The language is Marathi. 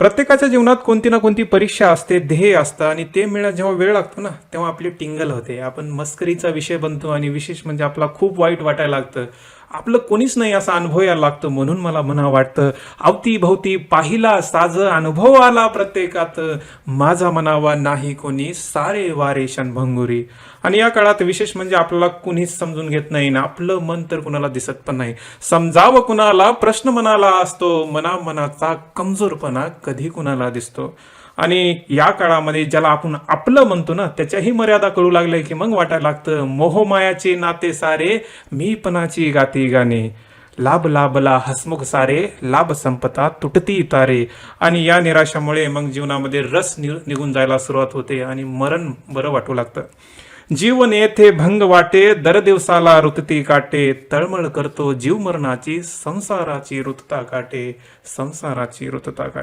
प्रत्येकाच्या जीवनात कोणती ना कोणती परीक्षा असते ध्येय असतं आणि ते मिळण्यास जेव्हा वेळ लागतो ना तेव्हा आपली टिंगल होते. आपण मस्करीचा विषय बनतो आणि विशेष म्हणजे आपला खूप वाईट वाटायला लागतं. आपलं कोणीच नाही असा अनुभव यायला लागतो म्हणून मला म्हणा वाटतं. अवती भोवती पाहिला साज अनुभव आला प्रत्येकात. माझा म्हणावा नाही कोणी सारे वारे शनभंगुरी आणि या काळात विशेष म्हणजे आपल्याला कुणीच समजून घेत नाही ना आपलं मन तर कुणाला दिसत पण नाही. समजावं कुणाला प्रश्न मनाला असतो मना मनाचा कमजोरपणा कधी कुणाला दिसतो. आणि या काळामध्ये ज्याला आपण आपलं म्हणतो ना त्याच्याही मर्यादा कळू लागल्या की मग वाटायला लागतं मोहमायाचे नाते सारे मीपणाची गाती गाणे. लाभ लाभला हसमुख सारे लाभ संपता तुटती तारे. आणि या निराशामुळे मग जीवनामध्ये रस नि निघून जायला सुरुवात होते आणि मरण बरं वाटू लागतं. जीवन येथे भंग वाटे दर दिवसाला रुतती काटे. तळमळ करतो जीव मरणाची संसाराची रुतता काटे. संसाराची रुतता काटे.